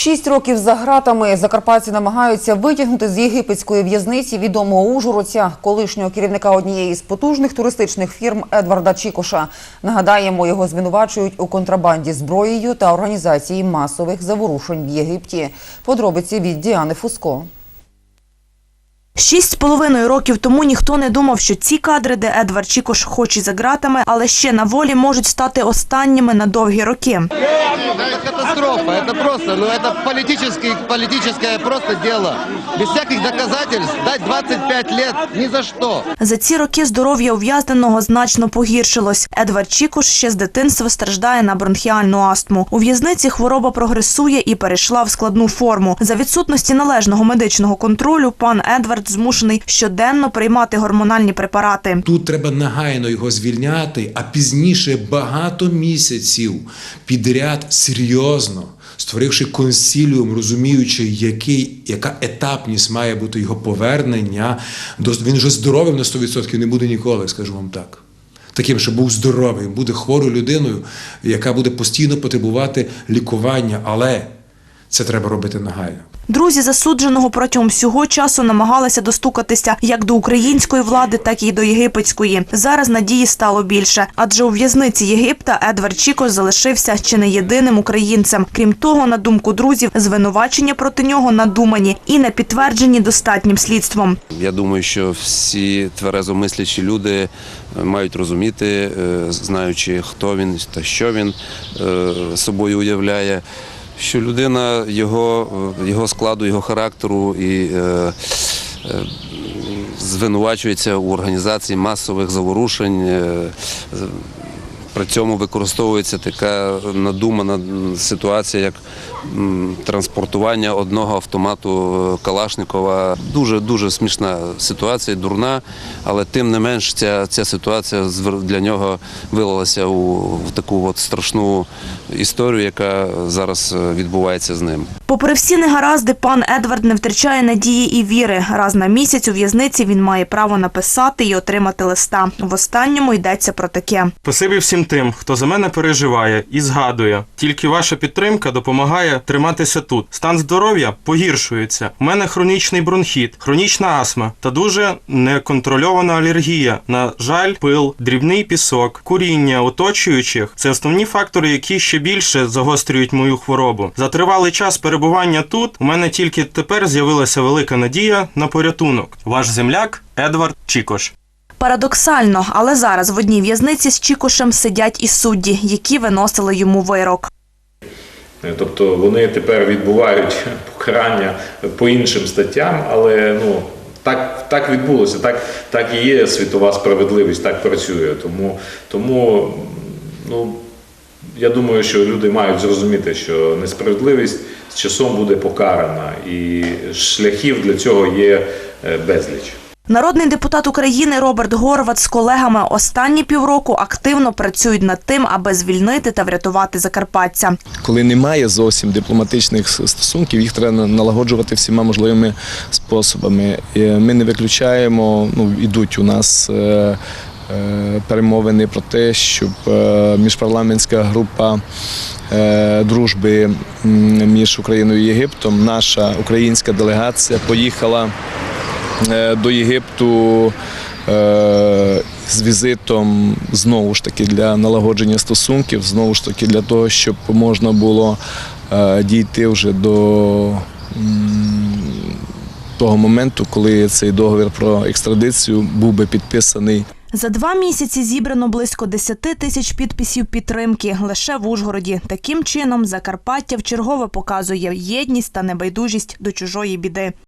Шість років за гратами закарпатці намагаються витягнути з єгипетської в'язниці відомого ужгородця, колишнього керівника однієї з потужних туристичних фірм Едварда Чікоша. Нагадаємо, його звинувачують у контрабанді зброєю та організації масових заворушень в Єгипті. Подробиці від Діани Фуско. Шість з половиною років тому ніхто не думав, що ці кадри, де Едвард Чікош хоч і за ґратами, але ще на волі можуть стати останніми на довгі роки. Да, это катастрофа, это просто, ну это политический, политическое просто дело. Без всяких доказательств дать 25 лет ни за что. За ці роки здоров'я ув'язненого значно погіршилось. Едвард Чікош ще з дитинства страждає на бронхіальну астму. У в'язниці хвороба прогресує і перейшла в складну форму. За відсутності належного медичного контролю пан Едвард змушений щоденно приймати гормональні препарати. Тут треба негайно його звільняти, а пізніше багато місяців підряд серйозно, створивши консіліум, розуміючи, який, яка етапність має бути його повернення. Він вже здоровим на 100% не буде ніколи, скажу вам так. Таким, що був здоровий, буде хворою людиною, яка буде постійно потребувати лікування, але це треба робити негайно. Друзі засудженого протягом всього часу намагалися достукатися як до української влади, так і до єгипетської. Зараз надії стало більше, адже у в'язниці Єгипта Едвард Чікош залишився чи не єдиним українцем. Крім того, на думку друзів, звинувачення проти нього надумані і не підтверджені достатнім слідством. Я думаю, що всі тверезомислячі люди е, мають розуміти, е, знаючи, хто він та що він е, собою уявляє, що людина його, е, його складу, його характеру і е, е, звинувачується у організації масових заворушень. е, При цьому використовується така надумана ситуація, як транспортування одного автомату е, Калашникова. Дуже дуже смішна ситуація, дурна, але тим не менш ця, ця ситуація для нього вилилася у в таку от страшну історію, яка зараз е, відбувається з ним. Попри всі негаразди, пан Едвард не втрачає надії і віри. Раз на місяць у в'язниці він має право написати і отримати листа. В останньому йдеться про таке. Спасибі всім тим, хто за мене переживає і згадує. Тільки ваша підтримка допомагає триматися тут. Стан здоров'я погіршується. У мене хронічний бронхіт, хронічна астма та дуже неконтрольована алергія. На жаль, пил, дрібний пісок, куріння оточуючих це основні фактори, які ще більше загострюють мою хворобу. За тривалий час перебування тут у мене тільки тепер з'явилася велика надія на порятунок. Ваш земляк Едвард Чікош. Парадоксально, але зараз в одній в'язниці з Чікошем сидять і судді, які виносили йому вирок. Е, Тобто вони тепер відбувають покарання по іншим статтям, але ну так, так відбулося, так, так і є світова справедливість, так працює. Тому, тому ну, я думаю, що люди мають зрозуміти, що несправедливість з часом буде покарана, і шляхів для цього є е, безліч. Народний депутат України Роберт Горват з колегами останні півроку активно працюють над тим, аби звільнити та врятувати закарпатця. коли немає зовсім дипломатичних стосунків, їх треба налагоджувати всіма можливими способами. Ми не виключаємо, ну ідуть у нас. Е, Перемовини про те, щоб е, міжпарламентська група е, дружби між Україною і Єгиптом, наша українська делегація поїхала до Єгипту з візитом знову ж таки для налагодження стосунків, знову ж таки для того, щоб можна було дійти вже до того моменту, коли цей договір про екстрадицію був би підписаний. За два місяці зібрано близько 10 тисяч підписів підтримки лише в Ужгороді. Таким чином, Закарпаття вчергове показує єдність та небайдужість до чужої біди.